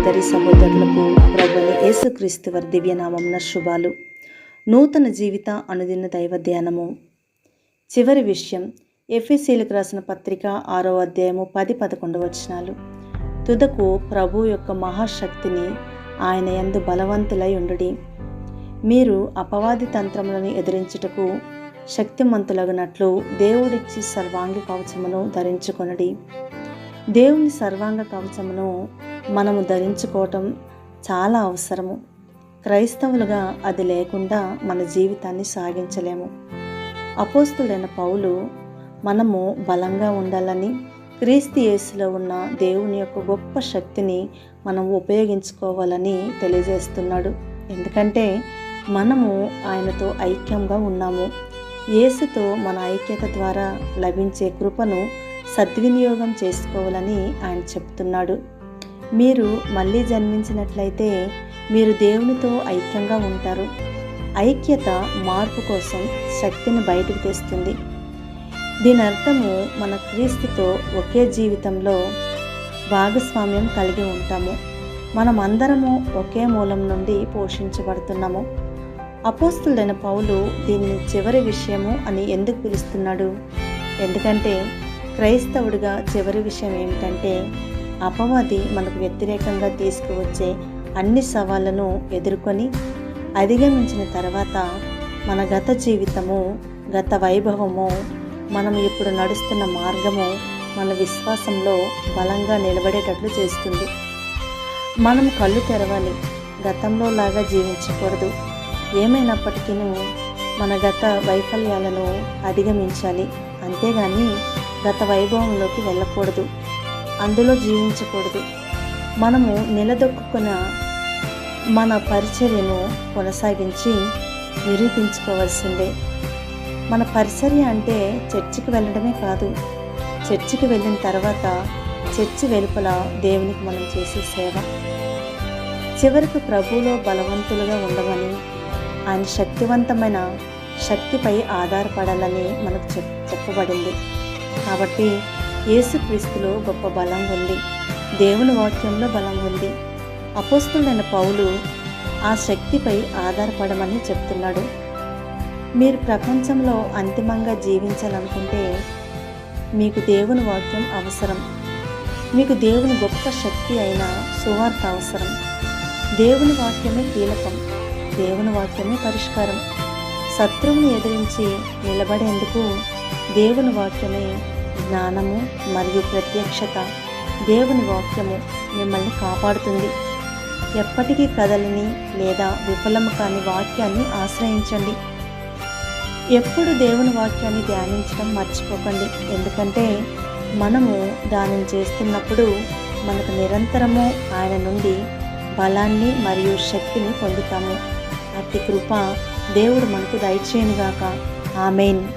సహోదరి సహోదరులకు ప్రభుని యేసుక్రీస్తు వారి దివ్యనామమున శుభాలు. నూతన జీవిత అనుదిన దైవ ధ్యానము. చివరి విషయం ఎఫ్ఎస్సీలకు రాసిన పత్రిక ఆరో అధ్యాయము పది పదకొండు వచనాలు. తుదకు ప్రభు యొక్క మహాశక్తిని ఆయన ఎందు బలవంతులై ఉండుడి. మీరు అపవాది తంత్రములను ఎదిరించుటకు శక్తిమంతులగునట్లు దేవుడిచ్చి సర్వాంగి కవచమును ధరించుకొనడి. దేవుని సర్వాంగ కవచమును మనము ధరించుకోవటం చాలా అవసరము. క్రైస్తవులుగా అది లేకుండా మన జీవితాన్ని సాగించలేము. అపోస్తుడైన పౌలు మనము బలంగా ఉండాలని క్రీస్తు యేసులో ఉన్న దేవుని యొక్క గొప్ప శక్తిని మనం ఉపయోగించుకోవాలని తెలియజేస్తున్నాడు. ఎందుకంటే మనము ఆయనతో ఐక్యంగా ఉన్నాము. యేసుతో మన ఐక్యత ద్వారా లభించే కృపను సద్వినియోగం చేసుకోవాలని ఆయన చెప్తున్నాడు. మీరు మళ్ళీ జన్మించినట్లయితే మీరు దేవునితో ఐక్యంగా ఉంటారు. ఐక్యత మార్పు కోసం శక్తిని బయటకు తెస్తుంది. దీని అర్థము మన క్రీస్తుతో ఒకే జీవితంలో భాగస్వామ్యం కలిగి ఉంటాము. మనమందరము ఒకే మూలం నుండి పోషించబడుతున్నాము. అపోస్తులైన పౌలు దీనిని చివరి విషయము అని ఎందుకు పిలుస్తున్నాడు? ఎందుకంటే క్రైస్తవుడిగా చివరి విషయం ఏమిటంటే అపవాది మనకు వ్యతిరేకంగా తీసుకువచ్చే అన్ని సవాళ్ళను ఎదుర్కొని అధిగమించిన తర్వాత మన గత జీవితము గత వైభవము మనం ఇప్పుడు నడుస్తున్న మార్గము మన విశ్వాసంలో బలంగా నిలబడేటట్లు చేస్తుంది. మనం కళ్ళు తెరవాలి గతంలో లాగా జీవించకూడదు. ఏమైనప్పటికీ మన గత వైఫల్యాలను అధిగమించాలి. అంతేగాని గత వైభవంలోకి వెళ్ళకూడదు. అందులో జీవించకూడదు. మనము నిలదొక్కున్న మన పరిచర్యను కొనసాగించి నిరూపించుకోవాల్సిందే. మన పరిచర్య అంటే చర్చికి వెళ్ళడమే కాదు చర్చికి వెళ్ళిన తర్వాత చర్చి వెలుపల దేవునికి మనం చేసే సేవ. చివరికి ప్రభువులో బలవంతులుగా ఉండమని ఆయన శక్తివంతమైన శక్తిపై ఆధారపడాలని మనకు చెప్ చెప్పబడింది. కాబట్టి యేసుక్రీస్తులో గొప్ప బలం ఉంది. దేవుని వాక్యంలో బలం ఉంది. అపోస్తుడైన పౌలు ఆ శక్తిపై ఆధారపడమని చెప్తున్నాడు. మీరు ప్రపంచంలో అంతిమంగా జీవించాలనుకుంటే మీకు దేవుని వాక్యం అవసరం. మీకు దేవుని గొప్ప శక్తి అయిన సువార్త అవసరం. దేవుని వాక్యమే కీలకం. దేవుని వాక్యమే పరిష్కారం. శత్రువుని ఎదిరించి నిలబడేందుకు దేవుని వాక్యమే జ్ఞానము మరియు ప్రత్యక్షత దేవుని వాక్యము మిమ్మల్ని కాపాడుతుంది. ఎప్పటికీ కదలని లేదా విఫలము కాని వాక్యాన్ని ఆశ్రయించండి. ఎప్పుడు దేవుని వాక్యాన్ని ధ్యానించడం మర్చిపోకండి. ఎందుకంటే మనము దానిని చేస్తున్నప్పుడు మనకు నిరంతరము ఆయన నుండి బలాన్ని మరియు శక్తిని పొందుతాము. అట్టి కృప దేవుడు మనకు దయచేయనుగాక. ఆమెన్.